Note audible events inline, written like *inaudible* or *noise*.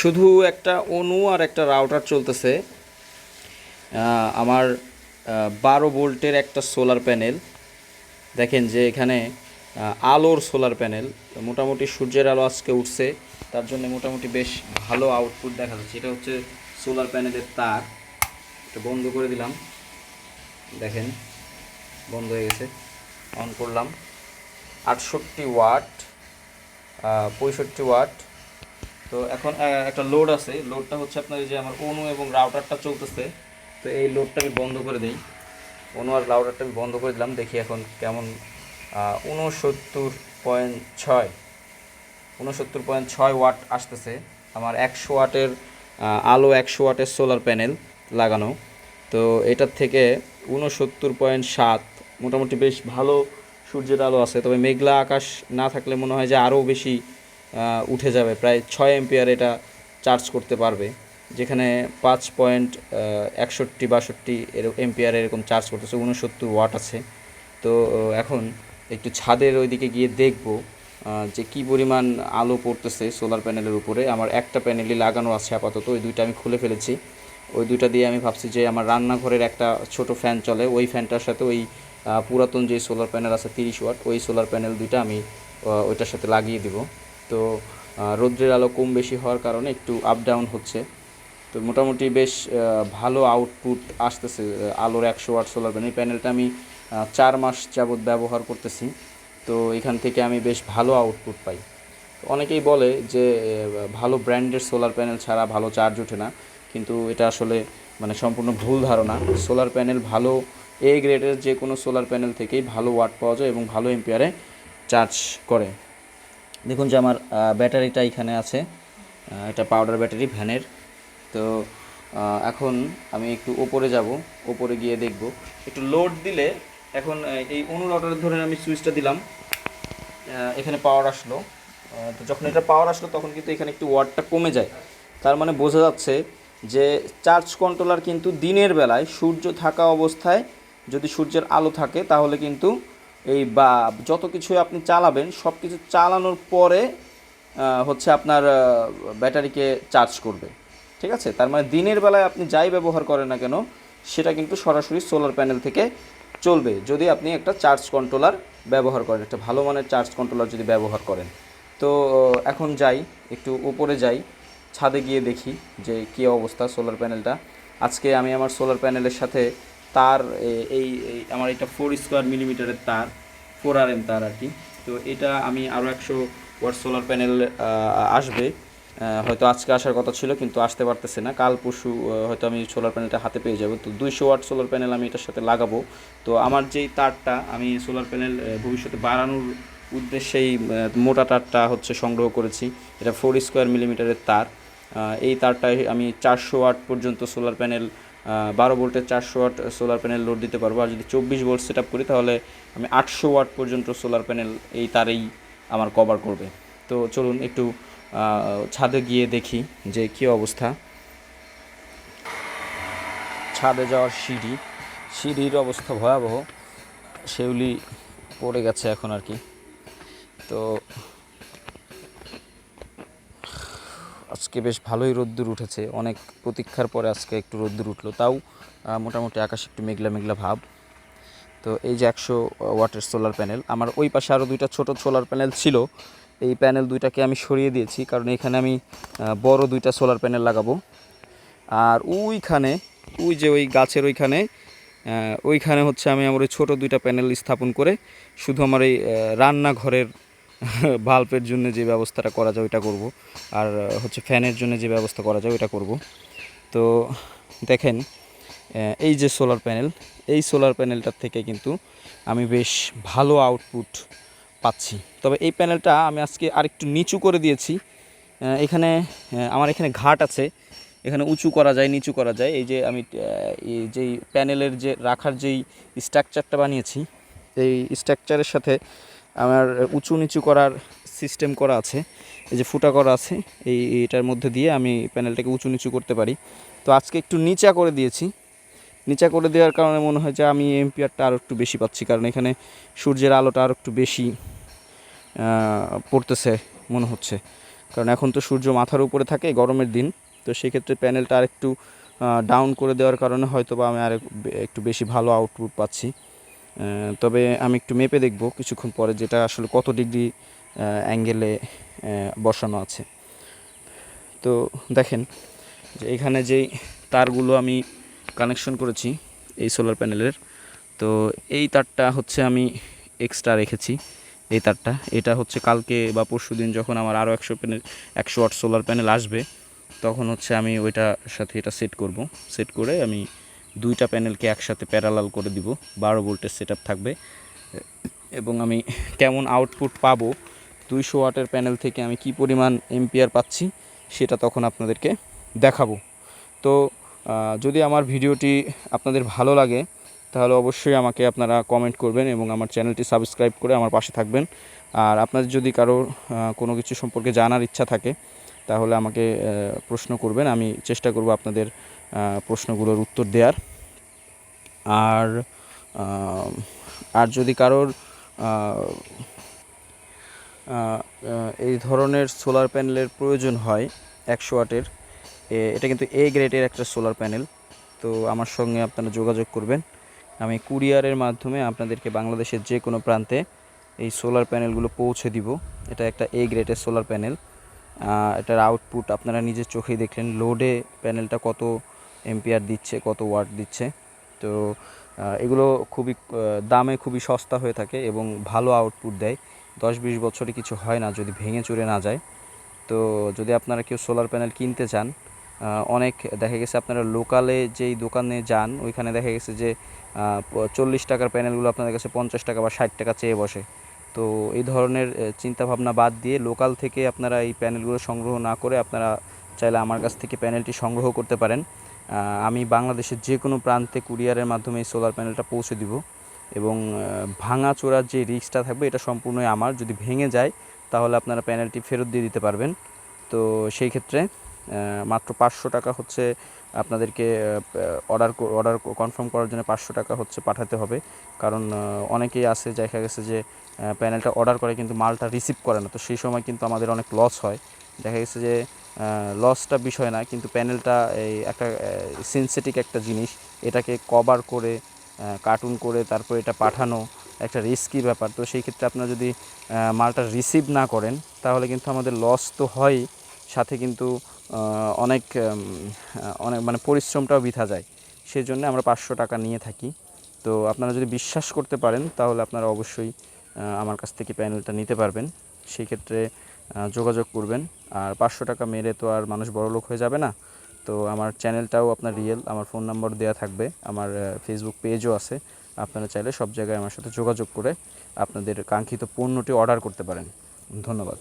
শুধু একটা অনু আর একটা রাউটার চলতেছে। আমার বারো ভোল্টের একটা সোলার প্যানেল। দেখেন যে এখানে আলোর সোলার প্যানেল। মোটামুটি সূর্যের আলো আজকে উঠছে, তার জন্য মোটামুটি বেশ ভালো আউটপুট দেখা যাচ্ছে। এটা হচ্ছে সোলার প্যানেলের তার। এটা বন্ধ করে দিলাম। দেখেন, বন্ধ হয়ে গেছে। অন করলাম। আটষট্টি ওয়াট পঁয়ষট্টি ওয়াট। তো এখন একটা লোড আছে। লোডটা হচ্ছে আপনার যে আমার অনু এবং রাউটারটা চলতেছে। তো এই লোডটা আমি বন্ধ করে দিই। অনু আর রাউটারটা আমি বন্ধ করে দিলাম। দেখি এখন কেমন উনসত্তর পয়েন্ট ছয় উনসত্তর পয়েন্ট ছয় ওয়াট আসতেছে। আমার একশো ওয়াটের আলো একশো ওয়াটের সোলার প্যানেল লাগানো। তো এটার থেকে উনসত্তর পয়েন্ট সাত, মোটামুটি বেশ ভালো সূর্যের আলো আছে। তবে মেঘলা আকাশ না থাকলে মনে হয় যে আরও বেশি উঠে যাবে। প্রায় ছয় এম্পিয়ার এটা চার্জ করতে পারবে, যেখানে পাঁচ পয়েন্ট একষট্টি, বাষট্টি এরকম এম্পিয়ার এরকম চার্জ করতেছে, উনসত্তর ওয়াট আছে। তো এখন একটু ছাদের ওইদিকে গিয়ে দেখব যে কি পরিমাণ আলো পড়তেছে সোলার প্যানেলের উপরে। আমার একটা প্যানেলই লাগানো আছে আপাতত, ওই দুইটা আমি খুলে ফেলেছি। ওই দুইটা দিয়ে আমি ভাবছি যে আমার রান্নাঘরের একটা ছোট ফ্যান চলে, ওই ফ্যানটার সাথে ওই পুরাতন যে সোলার প্যানেল আছে তিরিশ ওয়াট ওই সোলার প্যানেল দুইটা আমি ওইটার সাথে লাগিয়ে দিব। তো রৌদ্রের আলো কম বেশি হওয়ার কারণে একটু আপ ডাউন হচ্ছে। তো মোটামুটি বেশ ভালো আউটপুট আসতেছে আলোর একশো ওয়াট সোলার প্যানেল প্যানেলটা আমি চার মাস যাবৎ ব্যবহার করতেছি। তো এখান থেকে আমি বেশ ভালো আউটপুট পাই। অনেকেই বলে যে ভালো ব্র্যান্ডের সোলার প্যানেল ছাড়া ভালো চার্জ ওঠে না। কিন্তু এটা আসলে মানে সম্পূর্ণ ভুল ধারণা। সোলার প্যানেল ভালো এ গ্রেডের যে কোনো সোলার প্যানেল থেকেই ভালো ওয়াট পাওয়া যায় এবং ভালো এম্পিয়ারে চার্জ করে। দেখুন যে আমার ব্যাটারিটা এখানে আছে। এটা পাউডার ব্যাটারি ভ্যানের তো এখন আমি একটু ওপরে যাব, ওপরে গিয়ে দেখব। একটু লোড দিলে এখন এই অনুরটার ধরে আমি সুইচটা দিলাম। এখানে পাওয়ার আসলো। তো যখন এটা পাওয়ার আসলো, তখন কিন্তু এখানে একটু ওয়াটটা কমে যায়। তার মানে বোঝা যাচ্ছে যে চার্জ কন্ট্রোলার কিন্তু দিনের বেলায় সূর্য থাকা অবস্থায় যদি সূর্যের আলো থাকে, তাহলে কিন্তু এই বা যত কিছু আপনি চালাবেন সব কিছু চালানোর পরে হচ্ছে আপনার ব্যাটারিকে চার্জ করবে। ঠিক আছে? তার মানে দিনের বেলায় আপনি যাই ব্যবহার করেন না কেন, সেটা কিন্তু সরাসরি সোলার প্যানেল থেকে চলবে। যদি আপনি একটা চার্জ কন্ট্রোলার ব্যবহার করেন, একটা ভালো মানের চার্জ কন্ট্রোলার যদি ব্যবহার করেন। তো এখন যাই, একটু উপরে যাই, ছাদে গিয়ে দেখি যে কী অবস্থা সোলার প্যানেলটা আজকে আমি আমার সোলার প্যানেলের সাথে তার এই আমার এটা ফোর স্কোয়ার মিলিমিটারের তার ফোর আর এম তার আর কি। তো এটা আমি আরও একশো ওয়াট সোলার প্যানেল আসবে। হয়তো আজকে আসার কথা ছিল, কিন্তু আসতে পারতেছে না। কাল পরশু হয়তো আমি সোলার প্যানেলটা হাতে পেয়ে যাব। তো দুইশো ওয়াট সোলার প্যানেল আমি এটার সাথে লাগাবো। তো আমার যেই তারটা, আমি সোলার প্যানেল ভবিষ্যতে বাড়ানোর উদ্দেশ্যেই মোটা তারটা হচ্ছে সংগ্রহ করেছি। এটা ফোর স্কোয়ার মিলিমিটারের তার। এই তারটায় আমি চারশো ওয়াট পর্যন্ত সোলার প্যানেল বারো ভোল্টের চারশো ওয়াট সোলার প্যানেল লোড দিতে পারব। আর যদি চব্বিশ ভোল্ট সেট করি, তাহলে আমি আটশো ওয়াট পর্যন্ত সোলার প্যানেল এই তারেই আমার কভার করবে। তো চলুন একটু ছাদে গিয়ে দেখি যে কী অবস্থা। ছাদে যাওয়ার সিঁড়ি, সিঁড়ির অবস্থা ভয়াবহ। সেগুলি পড়ে গেছে এখন আর কি। তো আজকে বেশ ভালোই রোদ্দুর উঠেছে। অনেক প্রতীক্ষার পরে আজকে একটু রোদ্দুর উঠল। তাও মোটামুটি আকাশ একটু মেঘলা মেঘলা ভাব। তো এই যে একশো ওয়াটের সোলার প্যানেল, আমার ওই পাশে আরও দুইটা ছোট সোলার প্যানেল ছিল। এই প্যানেল দুইটাকে আমি সরিয়ে দিয়েছি, কারণ এখানে আমি বড় দুইটা সোলার প্যানেল লাগাবো। আর ওইখানে, ওই যে ওই গাছের ওইখানে ওইখানে হচ্ছে আমি আমার ওই ছোটো দুইটা প্যানেল স্থাপন করে শুধু আমার এই রান্নাঘরের *laughs* বাল্বের জন্য যে ব্যবস্থাটা করা যায় ওইটা করব। আর হচ্ছে ফ্যানের জন্য যে ব্যবস্থা করা যায় ওইটা করব। তো, দেখেন এই যে সোলার প্যানেল, এই সোলার প্যানেলটার থেকে কিন্তু আমি বেশ ভালো আউটপুট পাচ্ছি। তবে এই প্যানেলটা আমি আজকে আরেকটু নিচু করে দিয়েছি। এখানে আমার এখানে ঘাট আছে। এখানে উঁচু করা যায়, নিচু করা যায়। এই যে আমি যেই প্যানেলের যে, রাখার যেই স্ট্রাকচারটা বানিয়েছি, এই স্ট্রাকচারের সাথে আমার উঁচু নিচু করার সিস্টেম করা আছে। এই যে ফুটা করা আছে, এই এটার মধ্যে দিয়ে আমি প্যানেলটাকে উঁচু নিচু করতে পারি। তো আজকে একটু নিচা করে দিয়েছি। নিচা করে দেওয়ার কারণে মনে হয় যে আমি এম্পিয়ারটা আরও একটু বেশি পাচ্ছি, কারণ এখানে সূর্যের আলোটা আরও একটু বেশি পড়তেছে মনে হচ্ছে। কারণ এখন তো সূর্য মাথার উপরে থাকে, গরমের দিন। তো সেক্ষেত্রে প্যানেলটা আর একটু ডাউন করে দেওয়ার কারণে হয়তো বা আমি আর একটু বেশি ভালো আউটপুট পাচ্ছি। তবে আমি একটু মেপে দেখব কিছুক্ষণ পরে যেটা আসলে কত ডিগ্রি অ্যাঙ্গেলে বসানো আছে। তো দেখেন যে এখানে যেই তারগুলো আমি কানেকশন করেছি এই সোলার প্যানেলের, তো এই তারটা হচ্ছে আমি এক্সট্রা রেখেছি, এই তারটা। এটা হচ্ছে কালকে বা পরশু দিন যখন আমার আরও একশো প্যানেল, একশো ওয়াট সোলার প্যানেল আসবে, তখন হচ্ছে আমি ওইটার সাথে এটা সেট করব। সেট করে আমি দুইটা প্যানেলকে একসাথে প্যারালাল করে দিব, বারো ভোল্টের সেট থাকবে। এবং আমি কেমন আউটপুট পাবো, দুইশো ওয়াটের প্যানেল থেকে আমি কি পরিমাণ এম্পিয়ার পাচ্ছি, সেটা তখন আপনাদেরকে দেখাবো। তো যদি আমার ভিডিওটি আপনাদের ভালো লাগে, তাহলে অবশ্যই আমাকে আপনারা কমেন্ট করবেন এবং আমার চ্যানেলটি সাবস্ক্রাইব করে আমার পাশে থাকবেন। আর আপনাদের যদি কারোর কোনো কিছু সম্পর্কে জানার ইচ্ছা থাকে, তাহলে আমাকে প্রশ্ন করবেন, আমি চেষ্টা করব আপনাদের প্রশ্নগুলোর উত্তর দেওয়ার আর আর যদি কারোর এই ধরনের সোলার প্যানেলের প্রয়োজন হয় একশো ওয়াটের এটা কিন্তু এ গ্রেডের একটা সোলার প্যানেল। তো আমার সঙ্গে আপনারা যোগাযোগ করবেন। আমি কুরিয়ারের মাধ্যমে আপনাদেরকে বাংলাদেশের যে কোনো প্রান্তে এই সোলার প্যানেলগুলো পৌঁছে দিব। এটা একটা এ গ্রেডের সোলার প্যানেল। এটার আউটপুট আপনারা নিজের চোখেই দেখলেন। লোডে প্যানেলটা কত এম্পিয়ার দিচ্ছে, কত ওয়াট দিচ্ছে। তো এগুলো খুবই দামে খুবই সস্তা হয়ে থাকে এবং ভালো আউটপুট দেয়। দশ বিশ বছরে কিছু হয় না যদি ভেঙে চুরে না যায়। তো, যদি আপনারা কেউ সোলার প্যানেল কিনতে চান অনেক দেখা গেছে আপনারা লোকালে যেই দোকানে যান, ওইখানে দেখা গেছে যে চল্লিশ টাকার প্যানেলগুলো আপনাদের কাছে পঞ্চাশ টাকা বা ষাট টাকা চেয়ে বসে। তো, এই ধরনের চিন্তা ভাবনা বাদ দিয়ে লোকাল থেকে আপনারা এই প্যানেলগুলো সংগ্রহ না করে আপনারা চাইলে আমার কাছ থেকে প্যানেলটি সংগ্রহ করতে পারেন। আমি বাংলাদেশের যে কোনো প্রান্তে কুরিয়ারের মাধ্যমে এই সোলার প্যানেলটা পৌঁছে দিব এবং ভাঙা চোরার যে রিস্কটা থাকবে, এটা সম্পূর্ণই আমার। যদি ভেঙে যায়, তাহলে আপনারা প্যানেলটি ফেরত দিয়ে দিতে পারবেন। তো সেই ক্ষেত্রে মাত্র পাঁচশো টাকা হচ্ছে আপনাদেরকে অর্ডার অর্ডার কনফার্ম করার জন্য পাঁচশো টাকা হচ্ছে পাঠাতে হবে। কারণ অনেকেই আছে, দেখা গেছে যে প্যানেলটা অর্ডার করে কিন্তু মালটা রিসিভ করে না। তো সেই সময় কিন্তু আমাদের অনেক লস হয়। দেখা গেছে যে লসটা বিষয় না, কিন্তু প্যানেলটা এই একটা সিনসেটিক একটা জিনিস। এটাকে কভার করে কার্টুন করে, তারপর এটা পাঠানো একটা রিস্কি ব্যাপার। তো সেই ক্ষেত্রে আপনারা যদি মালটা রিসিভ না করেন, তাহলে কিন্তু আমাদের লস তো হয়ই। সাথে কিন্তু অনেক অনেক মানে পরিশ্রমটাও বৃথা যায়। সেই জন্য আমরা পাঁচশো টাকা নিয়ে থাকি। তো আপনারা যদি বিশ্বাস করতে পারেন, তাহলে আপনারা অবশ্যই আমার কাছ থেকে প্যানেলটা নিতে পারবেন। সেই ক্ষেত্রে যোগাযোগ করবেন। আর পাঁচশো টাকা মেরে তো আর মানুষ বড়লোক হয়ে যাবে না। তো আমার চ্যানেলটাও আপনার রিয়েল আমার ফোন নাম্বার দেওয়া থাকবে। আমার ফেসবুক পেজও আছে। আপনারা চাইলে সব জায়গায় আমার সাথে যোগাযোগ করে আপনাদের কাঙ্ক্ষিত পণ্যটি অর্ডার করতে পারেন। ধন্যবাদ।